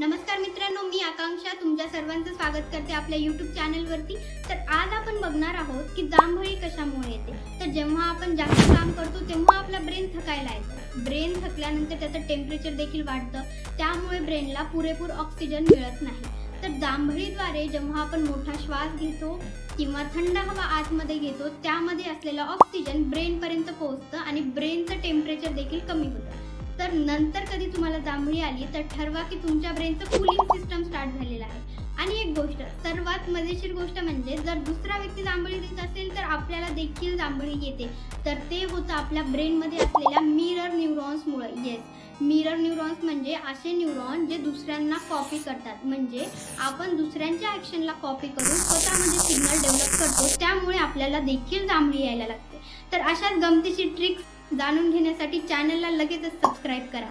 नमस्कार मित्रांनो मी आकांक्षा. तुमच्या सर्वांचं स्वागत करते आपल्या यूट्यूब चॅनलवरती तर आज आपण बघणार आहोत की जांभळी कशामुळे येते? तर जेव्हा आपण जास्त काम करतो तेव्हा आपला ब्रेन थकायला येतो. ब्रेन थकल्यानंतर त्याचं टेम्परेचर देखील वाढतं. त्यामुळे ब्रेनला पुरेपूर ऑक्सिजन मिळत नाही. तर जांभळीद्वारे जेव्हा आपण मोठा श्वास घेतो किंवा थंड हवा आतमध्ये घेतो त्यामध्ये असलेलं ऑक्सिजन ब्रेनपर्यंत पोहोचतं आणि ब्रेनचं टेम्परेचर देखील कमी होतं. तर नंतर कधी तुम्हाला जांभळी आली तर ठरवा की तुमच्या ब्रेनचं कुलिंग सिस्टम स्टार्ट झालेलं आहे. आणि एक गोष्ट सर्वात मजेशीर गोष्ट म्हणजे जर दुसरा व्यक्ती जांभळी देत असेल तर आपल्याला देखील जांभळी येते. तर ते होतं आपल्या ब्रेनमध्ये असलेल्या मिरर न्यूरॉन्समुळे येस मिरर न्यूरॉन्स म्हणजे असे न्यूरॉन जे दुसऱ्यांना कॉपी करतात. म्हणजे आपण दुसऱ्यांच्या ॲक्शनला कॉपी करून स्वतःमध्ये सिग्नल डेव्हलप करतो. त्यामुळे आपल्याला देखील जांभळी यायला लागते. तर अशाच गमतीची ट्रिक्स जाणून घेण्यासाठी चॅनलला लगेचच सबस्क्राईब करा.